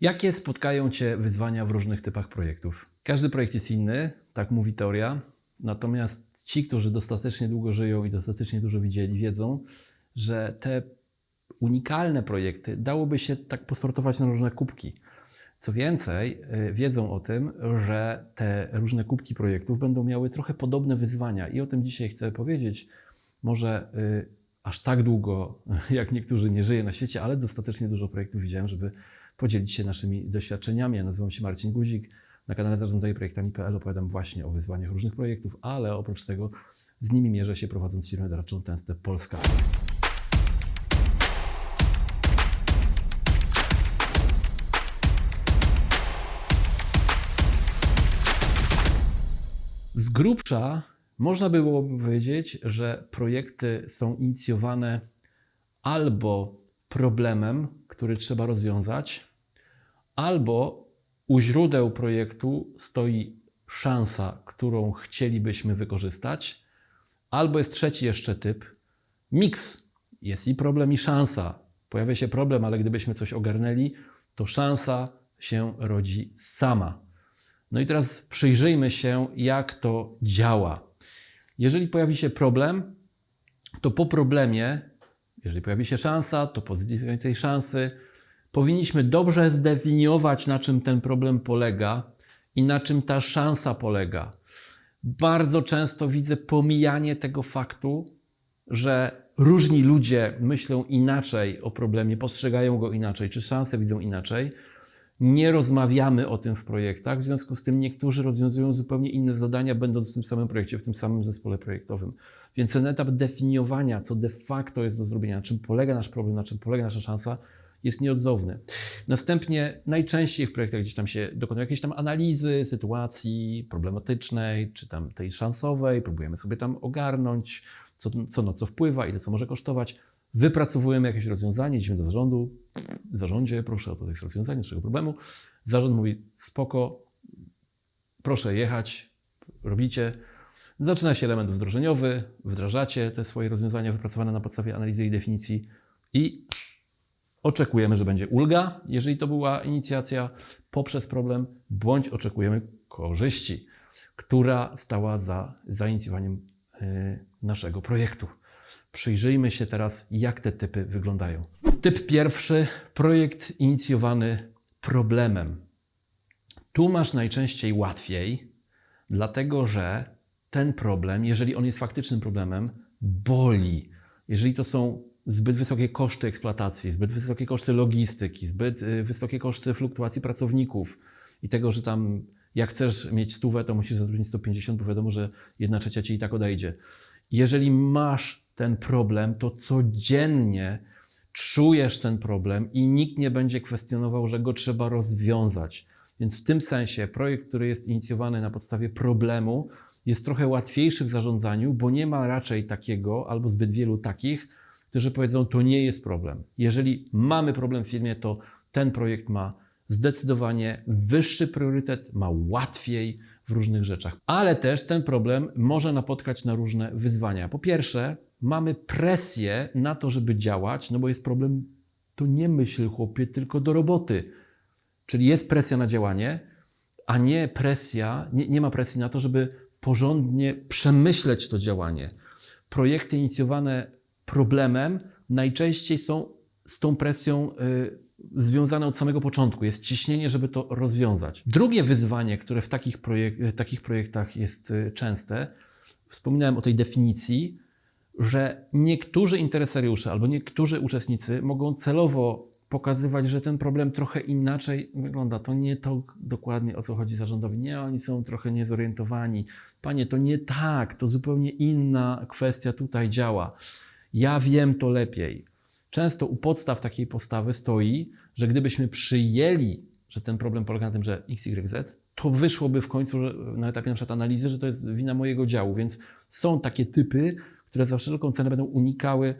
Jakie spotkają Cię wyzwania w różnych typach projektów? Każdy projekt jest inny, tak mówi teoria. Natomiast ci, którzy dostatecznie długo żyją i dostatecznie dużo widzieli, wiedzą, że te unikalne projekty dałoby się tak posortować na różne kubki. Co więcej, y, wiedzą o tym, że te różne kubki projektów będą miały trochę podobne wyzwania i o tym dzisiaj chcę powiedzieć. Może y, aż tak długo, jak niektórzy nie żyję na świecie, ale dostatecznie dużo projektów widziałem, żeby podzielić się naszymi doświadczeniami. Ja nazywam się Marcin Guzik. Na kanale Zarządzaj Projektami.pl opowiadam właśnie o wyzwaniach różnych projektów, ale oprócz tego z nimi mierzę się prowadząc firmę doradczą Tęste Polska. Z grubsza można by byłoby powiedzieć, że projekty są inicjowane albo problemem, który trzeba rozwiązać, albo u źródeł projektu stoi szansa, którą chcielibyśmy wykorzystać, albo jest trzeci jeszcze typ miks. Jest i problem, i szansa. Pojawia się problem, ale gdybyśmy coś ogarnęli, to szansa się rodzi sama. No i teraz przyjrzyjmy się, jak to działa. Jeżeli pojawi się problem, to po problemie, jeżeli pojawi się szansa, to po zdefinowaniu tej szansy powinniśmy dobrze zdefiniować, na czym ten problem polega i na czym ta szansa polega. Bardzo często widzę pomijanie tego faktu, że różni ludzie myślą inaczej o problemie, postrzegają go inaczej, czy szanse widzą inaczej. Nie rozmawiamy o tym w projektach, w związku z tym niektórzy rozwiązują zupełnie inne zadania, będąc w tym samym projekcie, w tym samym zespole projektowym. Więc ten etap definiowania, co de facto jest do zrobienia, na czym polega nasz problem, na czym polega nasza szansa, jest nieodzowny. Następnie najczęściej w projektach gdzieś tam się dokonuje jakiejś tam analizy sytuacji problematycznej, czy tam tej szansowej, próbujemy sobie tam ogarnąć, co, co na co wpływa, ile co może kosztować. Wypracowujemy jakieś rozwiązanie, idziemy do zarządu, zarządzie proszę o to jest rozwiązanie naszego problemu. Zarząd mówi spoko, proszę jechać, robicie. Zaczyna się element wdrożeniowy, wdrażacie te swoje rozwiązania wypracowane na podstawie analizy i definicji i oczekujemy, że będzie ulga, jeżeli to była inicjacja poprzez problem, bądź oczekujemy korzyści, która stała za zainicjowaniem y, naszego projektu. Przyjrzyjmy się teraz, jak te typy wyglądają. Typ pierwszy projekt inicjowany problemem. Tu masz najczęściej łatwiej, dlatego że ten problem, jeżeli on jest faktycznym problemem, boli. Jeżeli to są zbyt wysokie koszty eksploatacji, zbyt wysokie koszty logistyki, zbyt y, wysokie koszty fluktuacji pracowników i tego, że tam jak chcesz mieć stówę, to musisz zatrudnić 150, bo wiadomo, że jedna trzecia ci i tak odejdzie. Jeżeli masz ten problem, to codziennie czujesz ten problem i nikt nie będzie kwestionował, że go trzeba rozwiązać. Więc w tym sensie projekt, który jest inicjowany na podstawie problemu, jest trochę łatwiejszy w zarządzaniu, bo nie ma raczej takiego albo zbyt wielu takich, którzy powiedzą, to nie jest problem. Jeżeli mamy problem w firmie, to ten projekt ma zdecydowanie wyższy priorytet, ma łatwiej w różnych rzeczach. Ale też ten problem może napotkać na różne wyzwania. Po pierwsze, mamy presję na to, żeby działać, no bo jest problem, to nie myśl chłopie, tylko do roboty. Czyli jest presja na działanie, a nie presja, nie, nie ma presji na to, żeby porządnie przemyśleć to działanie. Projekty inicjowane problemem najczęściej są z tą presją y, związane od samego początku. Jest ciśnienie, żeby to rozwiązać. Drugie wyzwanie, które w takich, projek takich projektach jest y, częste, wspominałem o tej definicji, że niektórzy interesariusze albo niektórzy uczestnicy mogą celowo pokazywać, że ten problem trochę inaczej wygląda. To nie to dokładnie o co chodzi zarządowi. Nie, oni są trochę niezorientowani. Panie, to nie tak, to zupełnie inna kwestia tutaj działa. Ja wiem to lepiej. Często u podstaw takiej postawy stoi, że gdybyśmy przyjęli, że ten problem polega na tym, że X, Y, Z, to wyszłoby w końcu na etapie na przykład analizy, że to jest wina mojego działu. Więc są takie typy, które za wszelką cenę będą unikały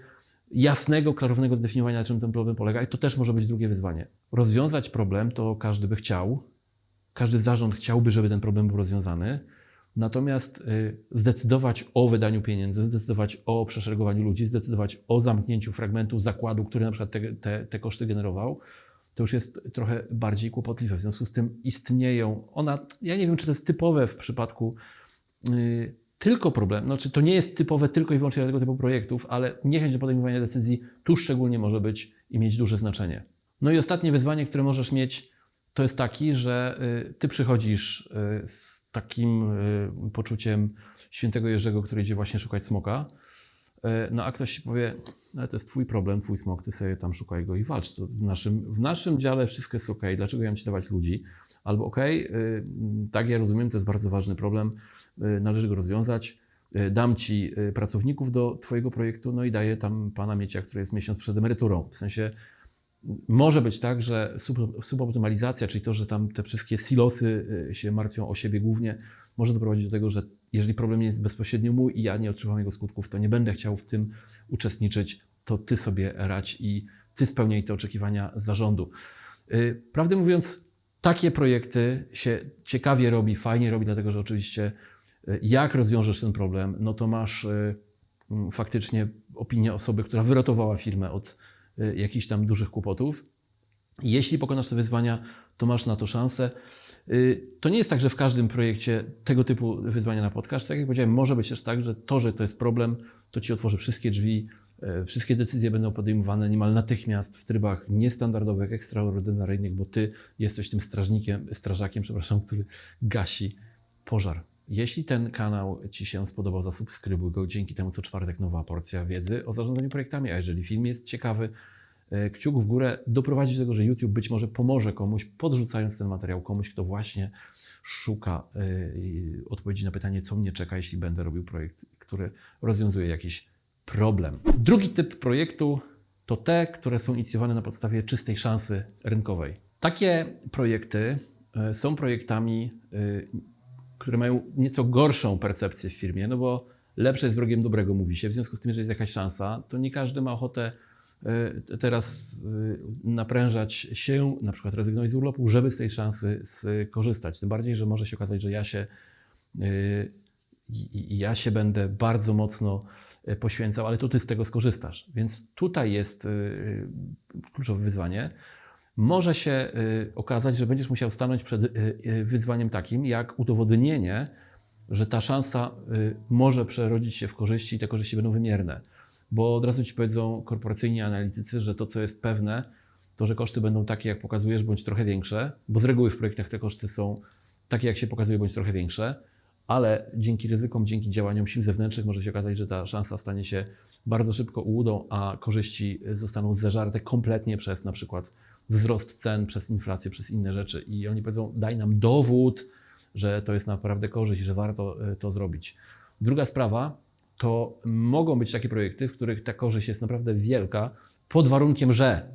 jasnego, klarownego zdefiniowania, na czym ten problem polega. I to też może być drugie wyzwanie. Rozwiązać problem to każdy by chciał. Każdy zarząd chciałby, żeby ten problem był rozwiązany. Natomiast y, zdecydować o wydaniu pieniędzy, zdecydować o przeszeregowaniu ludzi, zdecydować o zamknięciu fragmentu zakładu, który na przykład te, te, te koszty generował, to już jest trochę bardziej kłopotliwe. W związku z tym istnieją, ona, ja nie wiem, czy to jest typowe w przypadku y, tylko problem, znaczy to nie jest typowe tylko i wyłącznie dla tego typu projektów, ale niechęć do podejmowania decyzji tu szczególnie może być i mieć duże znaczenie. No i ostatnie wyzwanie, które możesz mieć, to jest taki, że y, ty przychodzisz y, z takim y, poczuciem świętego Jerzego, który idzie właśnie szukać smoka, no a ktoś ci powie, ale to jest twój problem, twój smok, ty sobie tam szukaj go i walcz. To w, naszym, w naszym dziale wszystko jest ok, dlaczego ja mam ci dawać ludzi? Albo ok, tak ja rozumiem, to jest bardzo ważny problem, należy go rozwiązać, dam ci pracowników do twojego projektu, no i daję tam pana Miecia, który jest miesiąc przed emeryturą. W sensie może być tak, że sub- suboptymalizacja, czyli to, że tam te wszystkie silosy y, się martwią o siebie głównie, może doprowadzić do tego, że jeżeli problem nie jest bezpośrednio mój i ja nie odczuwam jego skutków, to nie będę chciał w tym uczestniczyć, to ty sobie radź i ty spełniaj te oczekiwania zarządu. Y, Prawdę mówiąc, takie projekty się ciekawie robi, fajnie robi, dlatego że oczywiście y, jak rozwiążesz ten problem, no to masz faktycznie opinię osoby, która wyratowała firmę od jakichś tam dużych kłopotów. Jeśli pokonasz te wyzwania, to masz na to szansę. Y, To nie jest tak, że w każdym projekcie tego typu wyzwania napotkasz. Tak jak powiedziałem, może być też tak, że to, że to jest problem, to ci otworzy wszystkie drzwi, y, wszystkie decyzje będą podejmowane niemal natychmiast w trybach niestandardowych, ekstraordynaryjnych, bo ty jesteś tym strażnikiem, strażakiem, przepraszam, który gasi pożar. Jeśli ten kanał Ci się spodobał, zasubskrybuj go. Dzięki temu co czwartek nowa porcja wiedzy o zarządzaniu projektami. A jeżeli film jest ciekawy, e, kciuk w górę doprowadzi do tego, że YouTube być może pomoże komuś, podrzucając ten materiał komuś, kto właśnie szuka i odpowiedzi na pytanie, co mnie czeka, jeśli będę robił projekt, który rozwiązuje jakiś problem. Drugi typ projektu to te, które są inicjowane na podstawie czystej szansy rynkowej. Takie projekty e, są projektami, e, które mają nieco gorszą percepcję w firmie, no bo lepsze jest wrogiem dobrego, mówi się. W związku z tym, że jest jakaś szansa, to nie każdy ma ochotę e, teraz e, naprężać się, na przykład rezygnować z urlopu, żeby z tej szansy skorzystać. Tym bardziej, że może się okazać, że ja się, e, ja się będę bardzo mocno poświęcał, ale to ty z tego skorzystasz. Więc tutaj jest kluczowe wyzwanie. Może się y, okazać, że będziesz musiał stanąć przed y, y, wyzwaniem takim, jak udowodnienie, że ta szansa może przerodzić się w korzyści i te korzyści będą wymierne. Bo od razu ci powiedzą korporacyjni analitycy, że to, co jest pewne, to, że koszty będą takie, jak pokazujesz, bądź trochę większe, bo z reguły w projektach te koszty są takie, jak się pokazuje, bądź trochę większe, ale dzięki ryzykom, dzięki działaniom sił zewnętrznych może się okazać, że ta szansa stanie się bardzo szybko ułudą, a korzyści zostaną zeżarte kompletnie przez na przykład wzrost cen, przez inflację, przez inne rzeczy. I oni powiedzą, daj nam dowód, że to jest naprawdę korzyść, że warto y, to zrobić. Druga sprawa to mogą być takie projekty, w których ta korzyść jest naprawdę wielka, pod warunkiem, że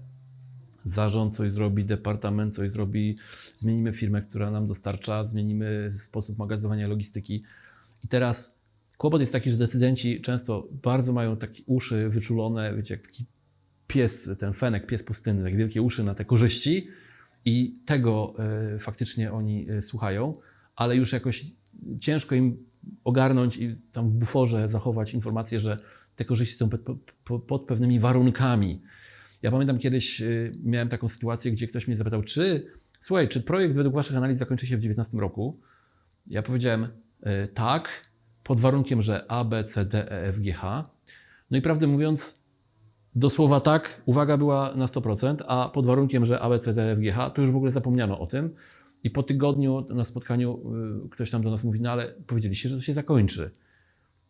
zarząd coś zrobi, departament coś zrobi, zmienimy firmę, która nam dostarcza, zmienimy sposób magazynowania logistyki. I teraz kłopot jest taki, że decydenci często bardzo mają takie uszy wyczulone, wiecie, jak pies, ten fenek, pies pustynny, takie wielkie uszy na te korzyści i tego e, faktycznie oni e, słuchają, ale już jakoś ciężko im ogarnąć i tam w buforze zachować informację, że te korzyści są pod, pod, pod pewnymi warunkami. Ja pamiętam kiedyś y, miałem taką sytuację, gdzie ktoś mnie zapytał, czy słuchaj, czy projekt według Waszych analiz zakończy się w 2019 roku? Ja powiedziałem tak, pod warunkiem, że A, B, C, D, E, F, G, H. No i prawdę mówiąc, do słowa tak, uwaga była na 100%, a pod warunkiem, że A, B, C, D, E, to już w ogóle zapomniano o tym. I po tygodniu na spotkaniu y, ktoś tam do nas mówi, no ale powiedzieliście, że to się zakończy.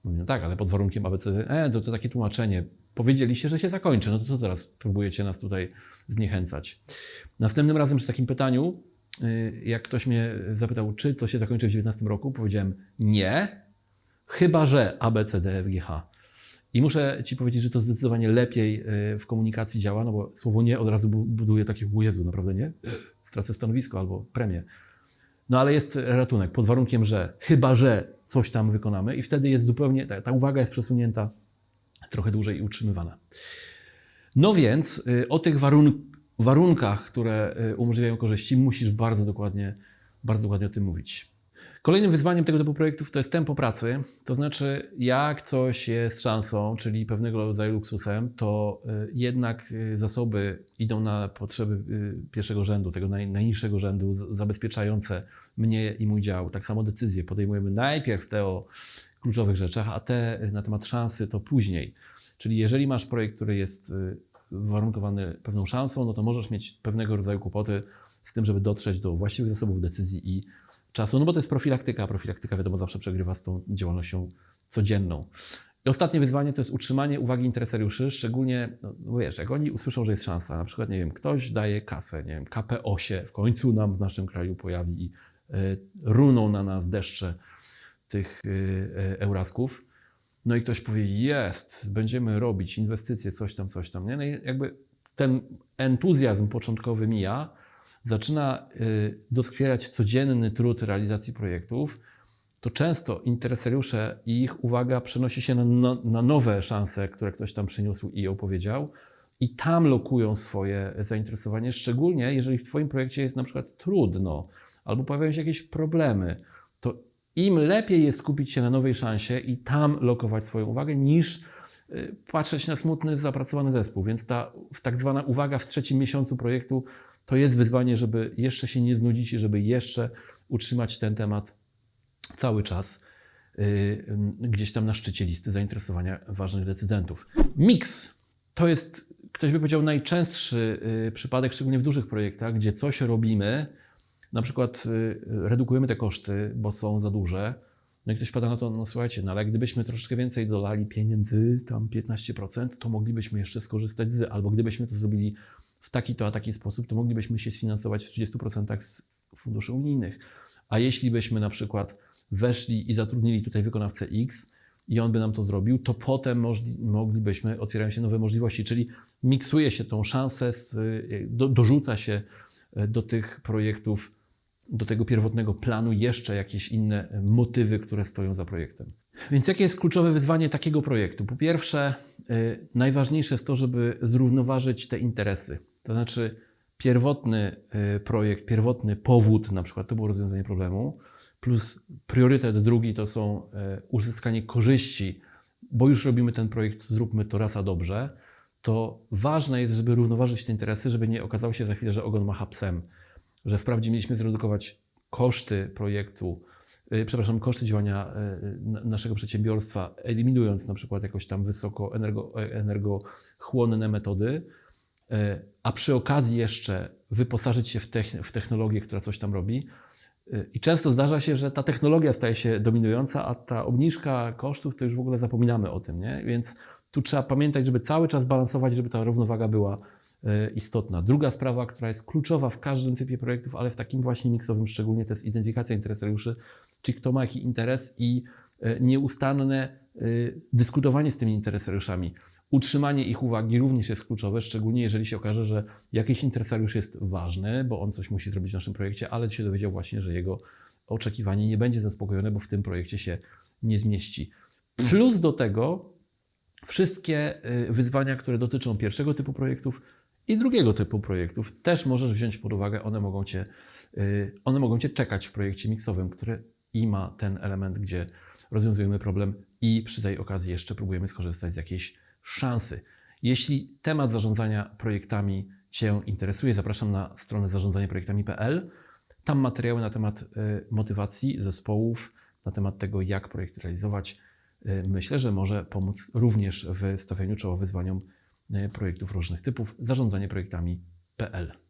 Mówię, no tak, ale pod warunkiem ABCD. E, to, to takie tłumaczenie. Powiedzieliście, że się zakończy. No to co teraz próbujecie nas tutaj zniechęcać? Następnym razem przy takim pytaniu, y, jak ktoś mnie zapytał, czy to się zakończy w 2019 roku, powiedziałem nie, chyba że ABCDFGH. I muszę Ci powiedzieć, że to zdecydowanie lepiej y, w komunikacji działa, no bo słowo nie od razu bu- buduje takie, o Jezu, naprawdę nie? Stracę stanowisko albo premię. No ale jest ratunek pod warunkiem, że chyba, że coś tam wykonamy i wtedy jest zupełnie, ta, ta uwaga jest przesunięta trochę dłużej i utrzymywana. No więc y, o tych warun warunkach, które y, umożliwiają korzyści, musisz bardzo dokładnie, bardzo dokładnie o tym mówić. Kolejnym wyzwaniem tego typu projektów to jest tempo pracy. To znaczy, jak coś jest szansą, czyli pewnego rodzaju luksusem, to y, jednak y, zasoby idą na potrzeby y, pierwszego rzędu, tego naj, najniższego rzędu, zabezpieczające mnie i mój dział. Tak samo decyzje podejmujemy najpierw te o kluczowych rzeczach, a te na temat szansy to później. Czyli jeżeli masz projekt, który jest warunkowany pewną szansą, no to możesz mieć pewnego rodzaju kłopoty z tym, żeby dotrzeć do właściwych zasobów decyzji i czasu, no bo to jest profilaktyka, a profilaktyka wiadomo zawsze przegrywa z tą działalnością codzienną. I ostatnie wyzwanie to jest utrzymanie uwagi interesariuszy, szczególnie, no no wiesz, jak oni usłyszą, że jest szansa, na przykład, nie wiem, ktoś daje kasę, nie wiem, KPO się w końcu nam w naszym kraju pojawi i y, runą na nas deszcze tych y, y, eurasków, no i ktoś powie, jest, będziemy robić inwestycje, coś tam, coś tam, nie? No i jakby ten entuzjazm początkowy mija, zaczyna y, doskwierać codzienny trud realizacji projektów, to często interesariusze i ich uwaga przenosi się na, no, na nowe szanse, które ktoś tam przyniósł i opowiedział, i tam lokują swoje zainteresowanie, szczególnie jeżeli w Twoim projekcie jest na przykład trudno albo pojawiają się jakieś problemy, to im lepiej jest skupić się na nowej szansie i tam lokować swoją uwagę, niż y, patrzeć na smutny, zapracowany zespół. Więc ta tak zwana uwaga w trzecim miesiącu projektu to jest wyzwanie, żeby jeszcze się nie znudzić i żeby jeszcze utrzymać ten temat cały czas y, y, gdzieś tam na szczycie listy zainteresowania ważnych decydentów. Mix to jest, ktoś by powiedział, najczęstszy y, przypadek, szczególnie w dużych projektach, gdzie coś robimy, na przykład redukujemy te koszty, bo są za duże. No i ktoś pada na to, no słuchajcie, no ale gdybyśmy troszeczkę więcej dolali pieniędzy, tam 15%, to moglibyśmy jeszcze skorzystać z, albo gdybyśmy to zrobili w taki to, a taki sposób, to moglibyśmy się sfinansować w 30% z funduszy unijnych. A jeśli byśmy na przykład weszli i zatrudnili tutaj wykonawcę X i on by nam to zrobił, to potem moglibyśmy, otwierają się nowe możliwości, czyli miksuje się tą szansę, z, do, dorzuca się y, do tych projektów, do tego pierwotnego planu jeszcze jakieś inne y, motywy, które stoją za projektem. Więc jakie jest kluczowe wyzwanie takiego projektu? Po pierwsze, y, najważniejsze jest to, żeby zrównoważyć te interesy. To znaczy, pierwotny y, projekt, pierwotny powód, na przykład to było rozwiązanie problemu, plus priorytet drugi to są y, uzyskanie korzyści, bo już robimy ten projekt, zróbmy to raz a dobrze, to ważne jest, żeby równoważyć te interesy, żeby nie okazało się za chwilę, że ogon macha psem, że wprawdzie mieliśmy zredukować koszty projektu, y, przepraszam, koszty działania na- naszego przedsiębiorstwa, eliminując na przykład jakoś tam wysoko energo, energochłonne metody, a przy okazji jeszcze wyposażyć się w, techn- w technologię, która coś tam robi. Y, I często zdarza się, że ta technologia staje się dominująca, a ta obniżka kosztów to już w ogóle zapominamy o tym, nie? Więc tu trzeba pamiętać, żeby cały czas balansować, żeby ta równowaga była y, istotna. Druga sprawa, która jest kluczowa w każdym typie projektów, ale w takim właśnie miksowym szczególnie, to jest identyfikacja interesariuszy, czyli kto ma jaki interes i nieustanne dyskutowanie z tymi interesariuszami. Utrzymanie ich uwagi również jest kluczowe, szczególnie jeżeli się okaże, że jakiś interesariusz jest ważny, bo on coś musi zrobić w naszym projekcie, ale się dowiedział właśnie, że jego oczekiwanie nie będzie zaspokojone, bo w tym projekcie się nie zmieści. Plus do tego wszystkie y, wyzwania, które dotyczą pierwszego typu projektów i drugiego typu projektów, też możesz wziąć pod uwagę. One mogą cię, y, one mogą cię czekać w projekcie miksowym, który i ma ten element, gdzie rozwiązujemy problem i przy tej okazji jeszcze próbujemy skorzystać z jakiejś szansy. Jeśli temat zarządzania projektami Cię interesuje, zapraszam na stronę zarządzanieprojektami.pl. Tam materiały na temat y, motywacji zespołów, na temat tego, jak projekt realizować. Y, Myślę, że może pomóc również w stawianiu czoła wyzwaniom y, projektów różnych typów. Zarządzanie projektami.pl.